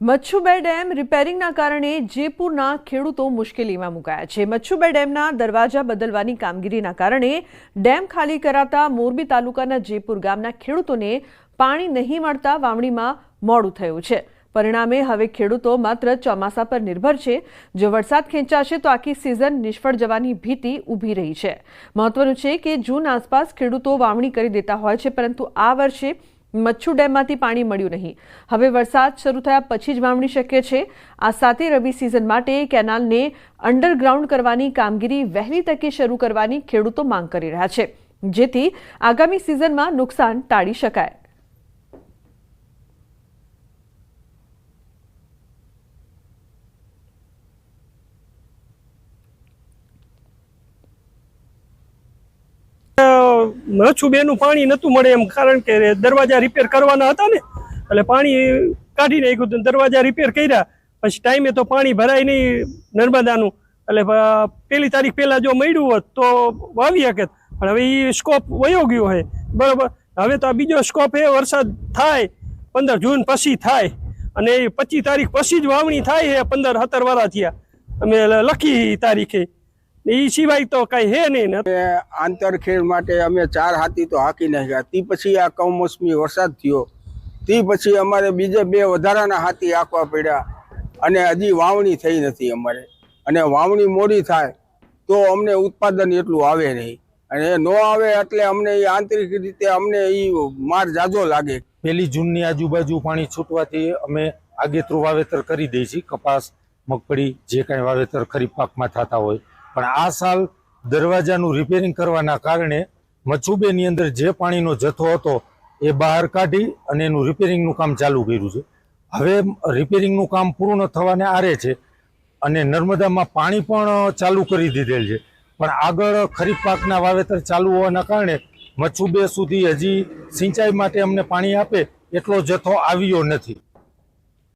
મચ્છુબે dam રિપેરિંગના કારણે જયપુરના ખેડૂતો મુશ્કેલીમાં મુકાયા છે. મચ્છુબે ડેમના દરવાજા બદલવાની કામગીરીના કારણે ડેમ ખાલી કરાતા મોરબી તાલુકાના જયપુર ગામના ખેડૂતોને પાણી નહીં મળતા વાવણીમાં મોડું થયું છે. પરિણામે હવે ખેડૂતો માત્ર ચોમાસા પર નિર્ભર છે. જો વરસાદ ખેંચાશે તો આખી સિઝન નિષ્ફળ જવાની ભીતિ ઊભી રહી છે. મહત્વનું છે કે જૂન આસપાસ ખેડૂતો વાવણી કરી દેતા હોય છે, પરંતુ આ વર્ષે મચ્છુ ડેમમાંથી પાણી મળ્યું નહીં. હવે વરસાદ શરૂ થયા પછી જ વાવણી શક્ય છે. આ સાથે રવિ સિઝન માટે કેનાલને અંડરગ્રાઉન્ડ કરવાની કામગીરી વહેલી તકે શરૂ કરવાની ખેડૂતો માંગ કરી રહ્યા છે. જેથી આગામી સિઝનમાં નુકસાન ટાળી શકાય. મચ્છુબેનું પાણી નહોતું મળે એમ, કારણ કે દરવાજા રિપેર કરવાના હતા ને, એટલે પાણી કાઢી નાખ્યું દરવાજા રિપેર કર્યા, પછી ટાઈમે તો પાણી ભરાય નહીં નર્મદાનું. એટલે પહેલી તારીખ પહેલાં જો મળ્યું હોત તો વાવી શકે, પણ હવે એ સ્કોપ વયો ગયો છે બરાબર? હવે તો આ બીજો સ્કોપ એ વરસાદ થાય, પંદર જૂન પછી થાય, અને એ પચીસ તારીખ પછી જ વાવણી થાય છે પંદર સત્તર વાળા થયા. અમે લખી તારીખે. એ સિવાય તો કઈ હે નહીં ને. આંતરખેડ માટે અમે ચાર હાથી તો હાકી નાખ્યા. તે પછી આ કમોસમી વરસાદ થયો. તે પછી અમારે બીજે બે વધારાના હાથી હાંકવા પડ્યા. અને હજી વાવણી થઈ નથી અમારે. અને વાવણી મોડી થાય તો અમને ઉત્પાદન એટલું આવે નહીં. અને એ ન આવે એટલે અમને એ આંતરિક રીતે અમને એ માર જાજો લાગે. પહેલી જૂનની આજુબાજુ પાણી છૂટવાથી અમે આગેતરું વાવેતર કરી દઈએ છીએ કપાસ મગફળી જે કાંઈ વાવેતર ખરીફ પાકમાં થતા હોય પણ આ સાલ દરવાજાનું રિપેરિંગ કરવાના કારણે મચુબેની અંદર જે પાણીનો જથ્થો હતો એ બહાર કાઢી અને એનું રિપેરિંગનું કામ ચાલુ કર્યું છે. હવે રિપેરિંગનું કામ પૂર્ણ થવાને આરે છે અને નર્મદામાં પાણી પણ ચાલુ કરી દીધેલ છે. પણ આગળ ખરીફ પાકના વાવેતર ચાલુ હોવાના કારણે મચ્છુબે સુધી હજી સિંચાઈ માટે અમને પાણી આપે એટલો જથ્થો આવ્યો નથી.